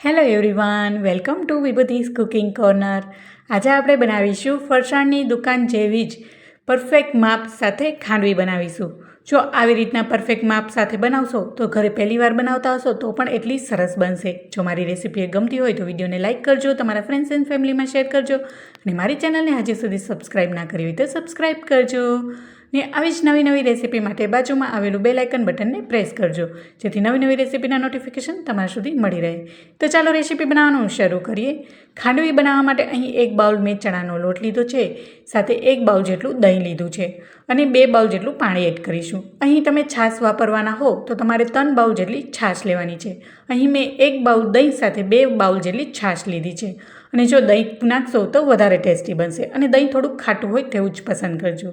Hello everyone welcome to Vibhuti's cooking corner આજે આપણે બનાવીશું ફરસાણની દુકાન જેવી જ પરફેક્ટ માપ સાથે ખાંડવી બનાવીશું. જો આવી રીતના પરફેક્ટ માપ સાથે બનાવશો તો ઘરે પહેલી વાર બનાવતા હશો તો પણ એટલી સરસ બનશે. જો મારી રેસીપી ગમતી હોય તો વિડીયોને લાઇક કરજો, તમારા ફ્રેન્ડ્સ એન્ડ ફેમિલીમાં શેર કરજો અને મારી ચેનલને હજી સુધી સબસ્ક્રાઈબ ના કરી હોય તો સબસ્ક્રાઈબ કરજો. ને આવી જ નવી નવી રેસીપી માટે બાજુમાં આવેલું બેલ આઇકન બટનને પ્રેસ કરજો, જેથી નવી નવી રેસીપીના નોટિફિકેશન તમારા સુધી મળી રહે. તો ચાલો રેસીપી બનાવવાનું શરૂ કરીએ. ખાંડવી બનાવવા માટે અહીં એક બાઉલ મેં ચણાનો લોટ લીધો છે, સાથે એક બાઉલ જેટલું દહીં લીધું છે અને બે બાઉલ જેટલું પાણી એડ કરીશું. અહીં તમે છાશ વાપરવાના હો તો તમારે ત્રણ બાઉલ જેટલી છાશ લેવાની છે. અહીં મેં એક બાઉલ દહીં સાથે બે બાઉલ જેટલી છાશ લીધી છે. અને જો દહીં નાખશો તો વધારે ટેસ્ટી બનશે અને દહીં થોડુંક ખાટું હોય તેવું જ પસંદ કરજો.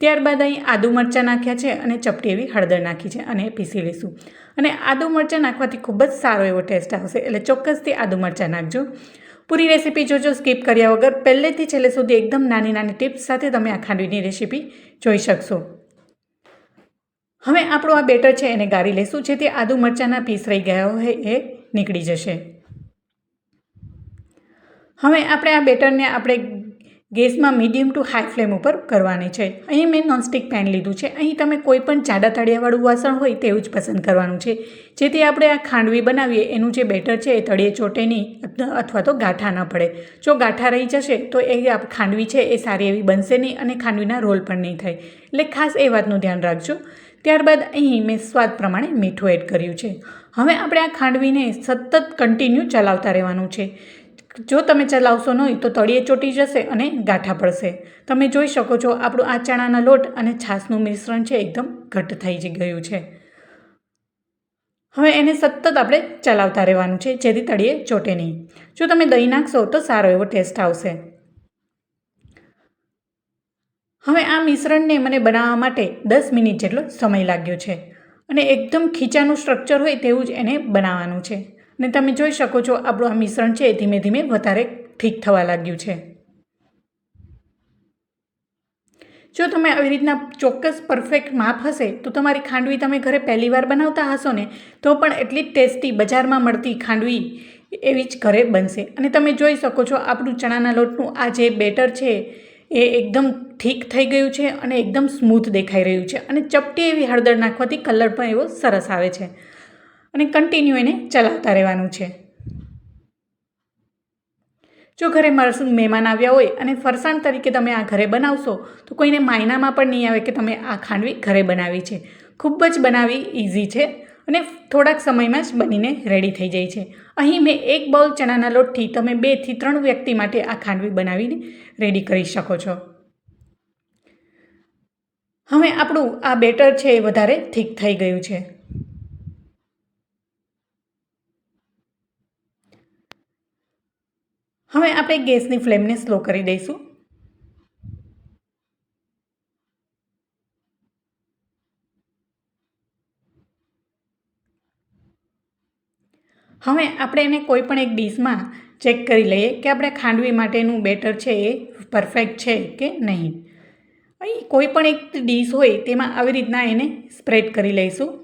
ત્યારબાદ અહીં આદુ મરચાં નાખ્યા છે અને ચપટી એવી હળદર નાખી છે અને પીસી લઈશું. અને આદુ મરચાં નાખવાથી ખૂબ જ સારો એવો ટેસ્ટ આવશે. એટલે ચોક્કસથી આદુ મરચાં નાખજો. પૂરી રેસીપી જોજો, સ્કીપ કર્યા વગર. પહેલેથી છેલ્લે સુધી એકદમ નાની નાની ટિપ્સ સાથે તમે આ ખાંડવીની રેસીપી જોઈ શકશો. હવે આપણું આ બેટર છે એને ગાળી લઈશું. જેથી આદુ મરચાંના પીસ રહી ગયા હોય એ નીકળી જશે. હવે આપણે આ બેટરને આપણે ગેસમાં મીડિયમ ટુ હાઈ ફ્લેમ ઉપર કરવાની છે. અહીં મેં નોનસ્ટિક પેન લીધું છે. અહીં તમે કોઈ પણ જાડા તળિયાવાળું વાસણ હોય તેવું જ પસંદ કરવાનું છે. જેથી આપણે આ ખાંડવી બનાવીએ, એનું જે બેટર છે એ તળિયે ચોટે નહીં અથવા તો ગાંઠા ન પડે. જો ગાંઠા રહી જશે, તો એ ખાંડવી છે એ સારી એવી બનશે નહીં અને ખાંડવીના રોલ પણ નહીં થાય. એટલે ખાસ એ વાતનું ધ્યાન રાખજો. ત્યારબાદ અહીં મેં સ્વાદ પ્રમાણે મીઠું એડ કર્યું છે. હવે આપણે આ ખાંડવીને સતત કન્ટિન્યુ ચલાવતા રહેવાનું છે. જો તમે ચલાવશો નહીં તો તળિયે ચોટી જશે અને ગાંઠા પડશે. તમે જોઈ શકો છો આપણું આ ચણાના લોટ અને છાશનું મિશ્રણ છે એકદમ ઘટ્ટ થઈ ગયું છે. હવે એને સતત આપણે ચલાવતા રહેવાનું છે, જેથી તળિયે ચોટે નહીં. જો તમે દહીં નાખશો તો સારો એવો ટેસ્ટ આવશે. હવે આ મિશ્રણને મને બનાવવા માટે દસ મિનિટ જેટલો સમય લાગ્યો છે અને એકદમ ખીચાનું સ્ટ્રક્ચર હોય તેવું જ એને બનાવવાનું છે. ને તમે જોઈ શકો છો, આપણું આ મિશ્રણ છે એ ધીમે ધીમે વધારે ઠીક થવા લાગ્યું છે. જો તમે આવી રીતના ચોક્કસ પરફેક્ટ માપ હશે, તો તમારી ખાંડવી તમે ઘરે પહેલી વાર બનાવતા હશો ને, તો પણ એટલી જ ટેસ્ટી બજારમાં મળતી ખાંડવી એવી જ ઘરે બનશે. અને તમે જોઈ શકો છો, આપણું ચણાના લોટનું આ જે બેટર છે, એ એકદમ ઠીક થઈ ગયું છે અને એકદમ સ્મૂથ દેખાઈ રહ્યું છે. અને ચપટી એવી હળદર નાખવાથી કલર પણ એવો સરસ આવે છે. અને કન્ટિન્યુ એને ચલાવતા રહેવાનું છે. જો ઘરે મહેમાન આવ્યા હોય અને ફરસાણ તરીકે તમે આ ઘરે બનાવશો, તો કોઈને માયનામાં પણ નહીં આવે કે તમે આ ખાંડવી ઘરે બનાવી છે. ખૂબ જ બનાવી ઇઝી છે અને થોડાક સમયમાં જ બનીને રેડી થઈ જાય છે. અહીં મેં એક બાઉલ ચણાના લોટથી તમે બેથી ત્રણ વ્યક્તિ માટે આ ખાંડવી બનાવીને રેડી કરી શકો છો. હવે આપણું આ બેટર છે એ વધારે ઠીક થઈ ગયું છે. હવે આપણે ગેસની ફ્લેમને સ્લો કરી દઈશું. હવે આપણે એને કોઈ પણ એક ડીશમાં ચેક કરી લઈએ કે આપણે ખાંડવી માટેનું બેટર છે એ પરફેક્ટ છે કે નહીં. અહીં કોઈ પણ એક ડીશ હોય તેમાં આવી રીતના એને સ્પ્રેડ કરી લઈશું.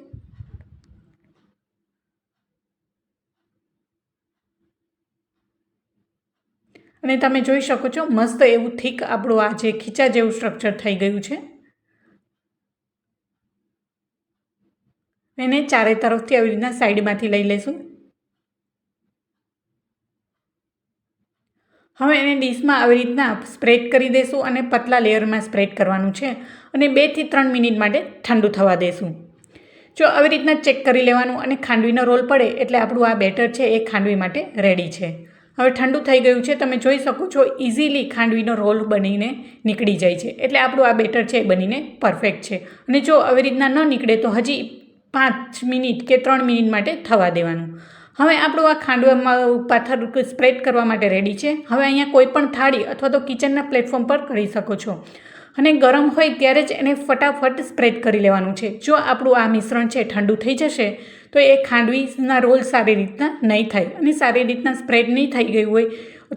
અને તમે જોઈ શકો છો, મસ્ત એવું થીક આપણું આ જે ખીચા જેવું સ્ટ્રક્ચર થઈ ગયું છે. એને ચારે તરફથી આવી રીતના સાઈડમાંથી લઈ લઈશું હવે એને ડીશમાં આવી રીતના સ્પ્રેડ કરી દઈશું અને પતલા લેયરમાં સ્પ્રેડ કરવાનું છે અને બેથી ત્રણ મિનિટ માટે ઠંડુ થવા દઈશું જો આવી રીતના ચેક કરી લેવાનું અને ખાંડવીનો રોલ પડે એટલે આપણું આ બેટર છે, એ ખાંડવી માટે રેડી છે. હવે ઠંડુ થઈ ગયું છે, તમે જોઈ શકો છો ઇઝીલી ખાંડવીનો રોલ બનીને નીકળી જાય છે. એટલે આપણું આ બેટર છે, એ બનીને પરફેક્ટ છે. અને જો આવી રીતના ન નીકળે તો હજી પાંચ મિનિટ કે ત્રણ મિનિટ માટે થવા દેવાનું. હવે આપણું આ ખાંડવામાં પાથર સ્પ્રેડ કરવા માટે રેડી છે. હવે અહીંયા કોઈ પણ થાળી અથવા તો કિચનના પ્લેટફોર્મ પર કરી શકો છો. અને ગરમ હોય ત્યારે જ એને ફટાફટ સ્પ્રેડ કરી લેવાનું છે. જો આપણું આ મિશ્રણ છે ઠંડુ થઈ જશે, તો એ ખાંડવીના રોલ સારી રીતના નહીં થાય અને સારી રીતના સ્પ્રેડ નહીં થઈ ગયું હોય,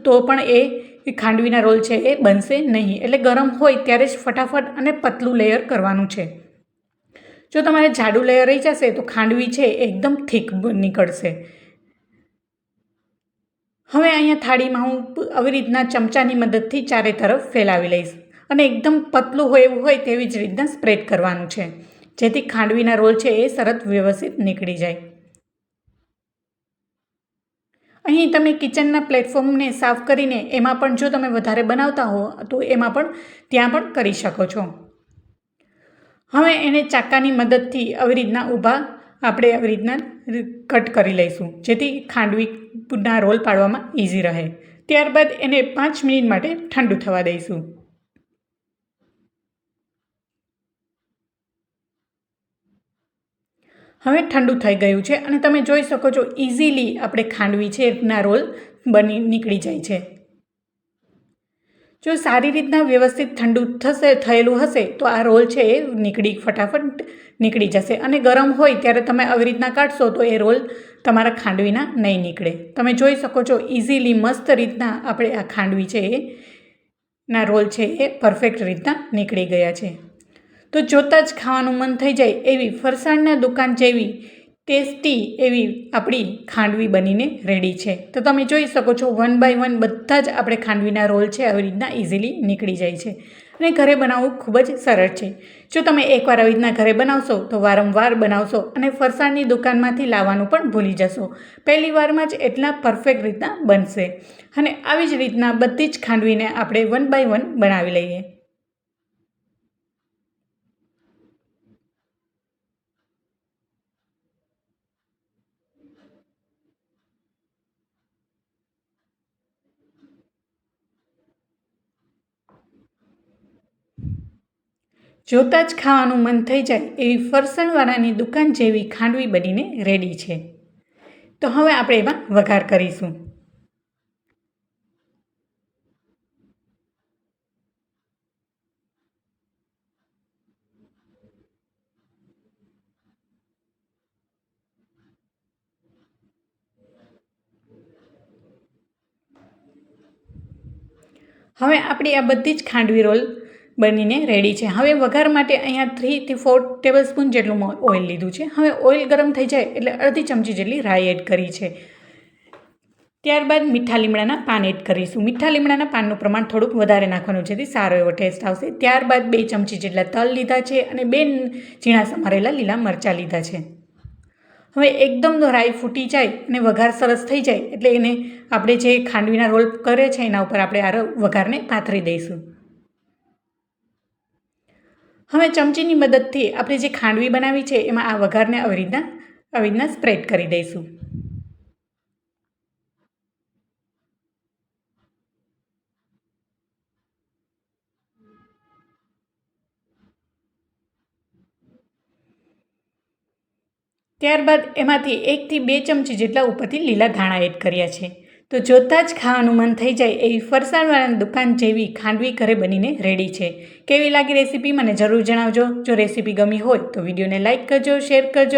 તો પણ એ ખાંડવીના રોલ છે એ બનશે નહીં. એટલે ગરમ હોય ત્યારે જ ફટાફટ અને પતલું લેયર કરવાનું છે. જો તમારે જાડું લેયર રહી જશે, તો ખાંડવી છે એકદમ થીક નીકળશે. હવે અહીંયા થાળીમાં હું આવી રીતના ચમચાની મદદથી ચારે તરફ ફેલાવી લઈશ. અને એકદમ પતલું હોય એવું હોય તેવી જ રીતના સ્પ્રેડ કરવાનું છે. જેથી ખાંડવીના રોલ છે એ સરસ વ્યવસ્થિત નીકળી જાય. અહીં તમે કિચનના પ્લેટફોર્મને સાફ કરીને એમાં પણ જો તમે વધારે બનાવતા હો, તો એમાં પણ ત્યાં પણ કરી શકો છો. હવે એને ચાકાની મદદથી આવી રીતના ઊભા આપણે આવી રીતના કટ કરી લઈશું, જેથી ખાંડવીના રોલ પાડવામાં ઇઝી રહે. ત્યારબાદ એને પાંચ મિનિટ માટે ઠંડુ થવા દઈશું. હવે ઠંડુ થઈ ગયું છે અને તમે જોઈ શકો છો ઇઝીલી આપણે ખાંડવી છે ના રોલ બની, નીકળી જાય છે. જો સારી રીતના વ્યવસ્થિત ઠંડુ થશે, થયેલું હશે, તો આ રોલ છે એ નીકળી, ફટાફટ નીકળી જશે. અને ગરમ હોય ત્યારે તમે આવી રીતના કાઢશો તો એ રોલ તમારા ખાંડવીના નહીં નીકળે. તમે જોઈ શકો છો ઇઝીલી મસ્ત રીતના આપણે આ ખાંડવી છે એ ના રોલ છે એ પરફેક્ટ રીતના નીકળી ગયા છે. તો જોતાં જ ખાવાનું મન થઈ જાય એવી ફરસાણના દુકાન જેવી ટેસ્ટી એવી આપણી ખાંડવી બનીને રેડી છે. તો તમે જોઈ શકો છો વન બાય વન બધા જ આપણે ખાંડવીના રોલ છે, આવી રીતના ઇઝીલી નીકળી જાય છે. અને ઘરે બનાવવું ખૂબ જ સરળ છે. જો તમે એકવાર આવી રીતના ઘરે બનાવશો તો વારંવાર બનાવશો અને ફરસાણની દુકાનમાંથી લાવવાનું પણ ભૂલી જશો. પહેલી વારમાં જ એટલા પરફેક્ટ રીતના બનશે. અને આવી જ રીતના બધી જ ખાંડવીને આપણે વન બાય વન બનાવી લઈએ. જોતાં જ ખાવાનું મન થઈ જાય એવી ફરસાણવાળાની દુકાન જેવી ખાંડવી બનીને રેડી છે. તો હવે આપણે એમાં વઘાર કરીશું. હવે આપણી આ બધી જ ખાંડવી રોલ બનીને રેડી છે. હવે વઘાર માટે અહીંયા થ્રીથી ફોર ટેબલ સ્પૂન જેટલું ઓઇલ લીધું છે. હવે ઓઇલ ગરમ થઈ જાય એટલે અડધી ચમચી જેટલી રાઈ એડ કરી છે. ત્યારબાદ મીઠા લીમડાના પાન એડ કરીશું. મીઠા લીમડાના પાનનું પ્રમાણ થોડુંક વધારે નાખવાનું જેથી સારો એવો ટેસ્ટ આવશે. ત્યારબાદ બે ચમચી જેટલા તલ લીધા છે અને બે ઝીણા સમારેલા લીલા મરચાં લીધા છે. હવે એકદમ રાઈ ફૂટી જાય અને વઘાર સરસ થઈ જાય એટલે એને આપણે જે ખાંડવીના રોલ કરે છે એના ઉપર આપણે આ વઘારને પાથરી દઈશું. હવે ચમચીની મદદથી આપણે જે ખાંડવી બનાવી છે, એમાં આ વઘારને આવી રીતના આવી રીતના સ્પ્રેડ કરી દઈશું. ત્યારબાદ એમાંથી એકથી બે ચમચી જેટલા ઉપરથી લીલા ધાણા એડ કર્યા છે. તો જોતાં જ ખાવાનું મન થઈ જાય એવી ફરસાણવાળાની દુકાન જેવી ખાંડવી ઘરે બનીને રેડી છે. કેવી લાગી રેસીપી મને જરૂર જણાવજો. જો રેસીપી ગમી હોય તો વિડીયોને લાઇક કરજો શેર કરજો.